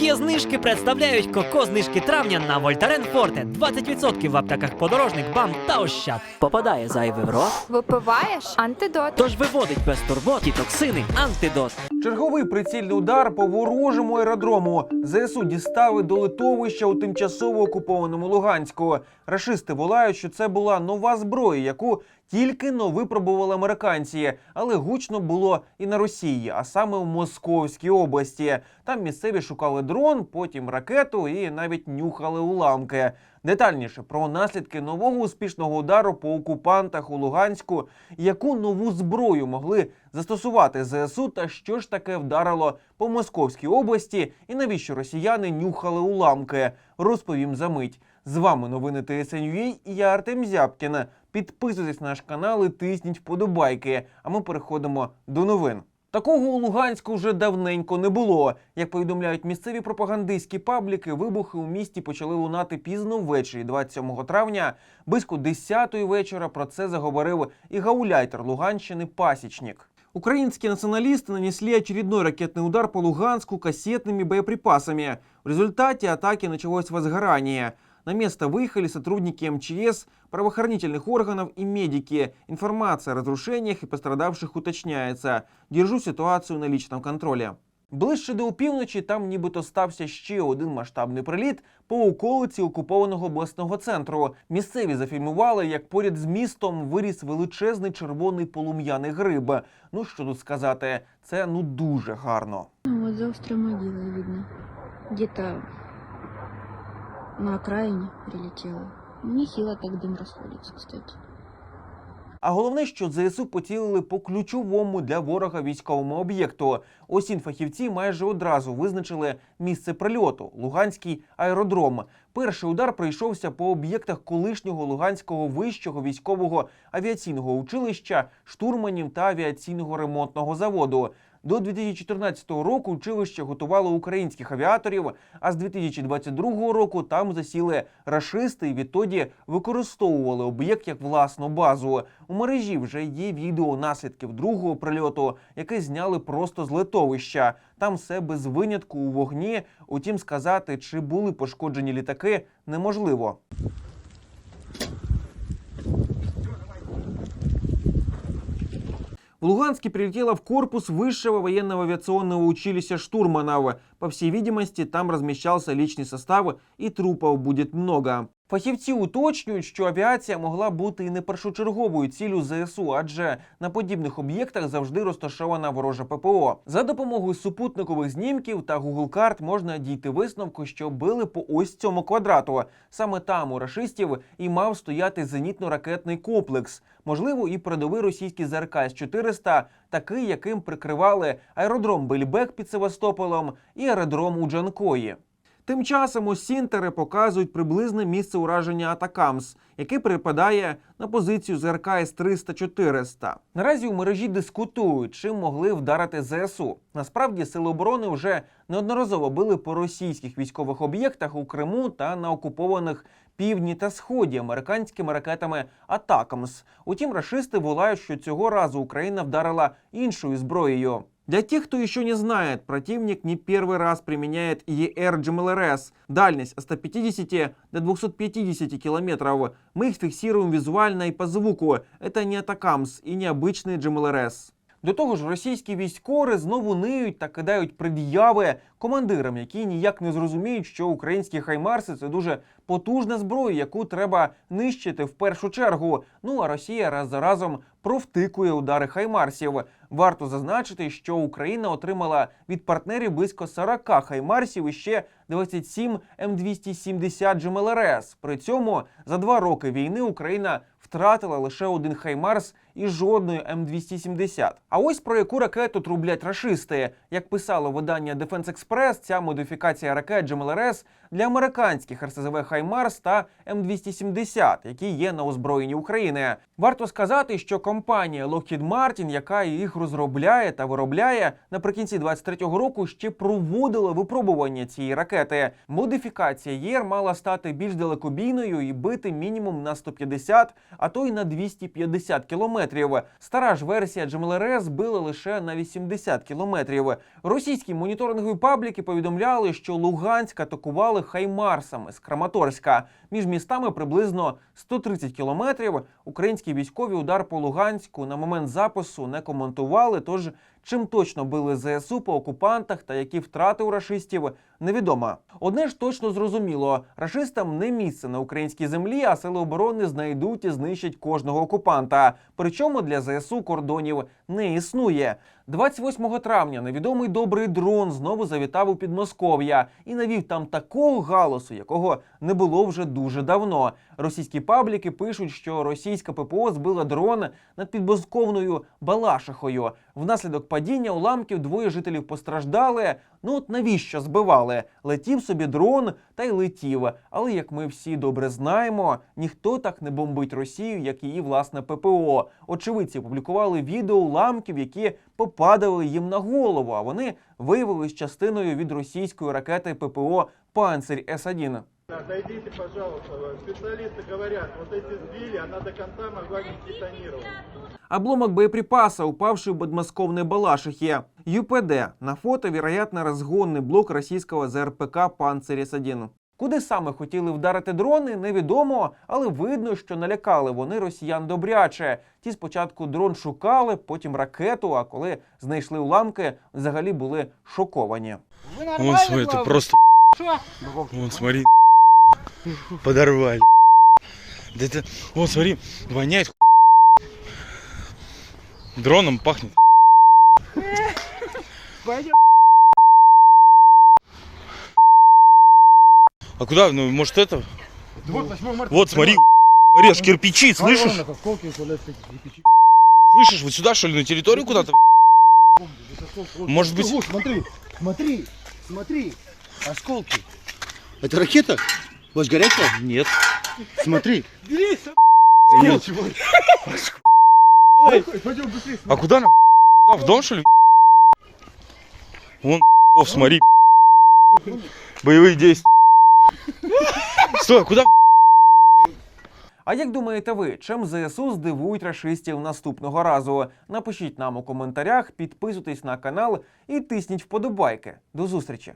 Є знижки представляють коко знижки травня на Вольтарен Форте. 20% в аптеках подорожник, бам та ощад. Попадає зайвий в рот, Випиваєш антидот. тож виводить без турбот і токсини антидот. Черговий прицільний удар по ворожому аеродрому. ЗСУ дістали до литовища у тимчасово окупованому Луганську. Рашисти волають, що це була нова зброя, яку тільки но випробували американці, але гучно було і на Росії, а саме в Московській області. Там місцеві шукали дрон, потім ракету і навіть нюхали уламки. Детальніше про наслідки нового успішного удару по окупантах у Луганську, яку нову зброю могли застосувати ЗСУ, та що ж таке вдарило по Московській області, і навіщо росіяни нюхали уламки, розповім за мить. З вами новини ТСНЮА і я Артем Зябкін. Підписуйтесь на наш канал і тисніть вподобайки. А ми переходимо до новин. Такого у Луганську вже давненько не було. Як повідомляють місцеві пропагандистські пабліки, вибухи у місті почали лунати пізно ввечері, 27 травня. Близько 10-ї вечора про це заговорив і гауляйтер Луганщини Пасічник. Украинские националисты нанесли очередной ракетный удар по Луганску кассетными боеприпасами. В результате атаки началось возгорание. На место выехали сотрудники МЧС, правоохранительных органов и медики. Информация о разрушениях и пострадавших уточняется. Держу ситуацию на личном контроле. Ближче до опівночі там нібито стався ще один масштабний приліт по околиці окупованого обласного центру. Місцеві зафільмували, як поряд з містом виріс величезний червоний полум'яний гриб. Ну що тут сказати, це ну дуже гарно. Ну, Вот за острой могилой видно. Где-то на окраине прилетело. Нехило так дым расходится, кстати. А головне, що ЗСУ поцілили по ключовому для ворога військовому об'єкту. Осінь фахівці майже одразу визначили місце прильоту Луганський аеродром. Перший удар прийшовся по об'єктах колишнього Луганського вищого військового авіаційного училища, штурманів та авіаційного ремонтного заводу. До 2014 року училище готувало українських авіаторів, а з 2022 року там засіли рашисти і відтоді використовували об'єкт як власну базу. У мережі вже є відео наслідків другого прильоту, яке зняли просто з литовища. Там все без винятку у вогні. Утім, сказати, чи були пошкоджені літаки, неможливо. В Луганске прилетела в корпус высшего военного авиационного училища штурманов. По всей видимости, там размещался личный состав и трупов будет много. Фахівці уточнюють, що авіація могла бути і не першочерговою ціллю ЗСУ, адже на подібних об'єктах завжди розташована ворожа ППО. За допомогою супутникових знімків та Google карт можна дійти висновку, що били по ось цьому квадрату. Саме там у рашистів і мав стояти зенітно-ракетний комплекс. Можливо, і передовий російський ЗРК С-400, такий, яким прикривали аеродром Бельбек під Севастополем і аеродром у Джанкої. Тим часом осінтери показують приблизне місце ураження Атакамс, яке припадає на позицію ЗРК С-300-400. Наразі у мережі дискутують, чим могли вдарити ЗСУ. Насправді сили оборони вже неодноразово били по російських військових об'єктах у Криму та на окупованих півдні та сході американськими ракетами Атакамс. Утім, рашисти волають, що цього разу Україна вдарила іншою зброєю. Для тех, кто еще не знает, противник не первый раз применяет ЕР GMLRS. Дальность от 150 до 250 километров. Мы их фиксируем визуально и по звуку. Это не Атакамс и не обычный GMLRS. До того ж, російські військори знову ниють та кидають пред'яви командирам, які ніяк не зрозуміють, що українські хаймарси це дуже потужна зброя, яку треба нищити в першу чергу. Ну а Росія раз за разом провтикує удари хаймарсів. Варто зазначити, що Україна отримала від партнерів близько 40 хаймарсів і ще 27 М270 GMLRS. При цьому за два роки війни Україна втратила лише один хаймарс і жодної М270. А ось про яку ракету трублять рашисти. Як писало видання Defense Express, ця модифікація ракет GMLRS для американських РСЗВ Хаймарс та М270, які є на озброєнні України. Варто сказати, що компанія Lockheed Martin, яка їх розробляє та виробляє, наприкінці 23-го року ще проводила випробування цієї ракети. Модифікація ЄР мала стати більш далекобійною і бити мінімум на 150, а то й на 250 кілометрів. Стара ж версія GMLRS била лише на 80 кілометрів. Російський моніторинговий паблік пабліки повідомляли, що Луганськ атакували хаймарсами з Краматорська. Між містами приблизно 130 кілометрів. Українські військові удар по Луганську на момент запису не коментували. Тож чим точно били ЗСУ по окупантах та які втрати у рашистів, невідомо. Одне ж точно зрозуміло: рашистам не місце на українській землі, а сили оборони знайдуть і знищать кожного окупанта. Причому для ЗСУ кордонів не існує. 28 травня невідомий добрий дрон знову завітав у Підмосков'я і навів там такого галасу, якого не було вже дуже давно. Російські пабліки пишуть, що російська ППО збила дрон над підмосковною Балашихою. Внаслідок падіння уламків двоє жителів постраждали. Ну от навіщо збивали? Летів собі дрон та й летів. Але як ми всі добре знаємо, ніхто так не бомбить Росію, як її власне ППО. Очевидці опублікували відео уламків, які попадали їм на голову, а вони виявились частиною від російської ракети ППО Панцирь С-1. Отойдите, пожалуйста. Специалисты говорят, вот эти сбили, она до конца могла не детонировать. Обломок боеприпаса, упавший в подмосковной Балашихе. ЮПД. На фото, вероятно, розгонний блок російського ЗРПК «Панцирь С-1». Куди саме хотіли вдарити дрони, невідомо, але видно, що налякали вони росіян добряче. Ті спочатку дрон шукали, потім ракету, а коли знайшли уламки, взагалі були шоковані. Вон, смотри, это просто... Вон, смотри, подорвали. Да это... Вон, смотри, воняет Дроном пахнет. А куда? Ну, может это? Вот, смотри, смотри, аж кирпичи, слышишь? Слышишь, вот сюда, что ли, на территорию куда-то? Может быть... Смотри, смотри, смотри, осколки. Это ракета? Может, горячая? Нет. Смотри. Нет. Пойдем быстрее. А куда нам? В дом, что ли? Вон, смотри. Боевые действия. Стой, а? А як думаєте ви, чим ЗСУ здивують рашистів наступного разу? Напишіть нам у коментарях, підписуйтесь на канал і тисніть вподобайки. До зустрічі!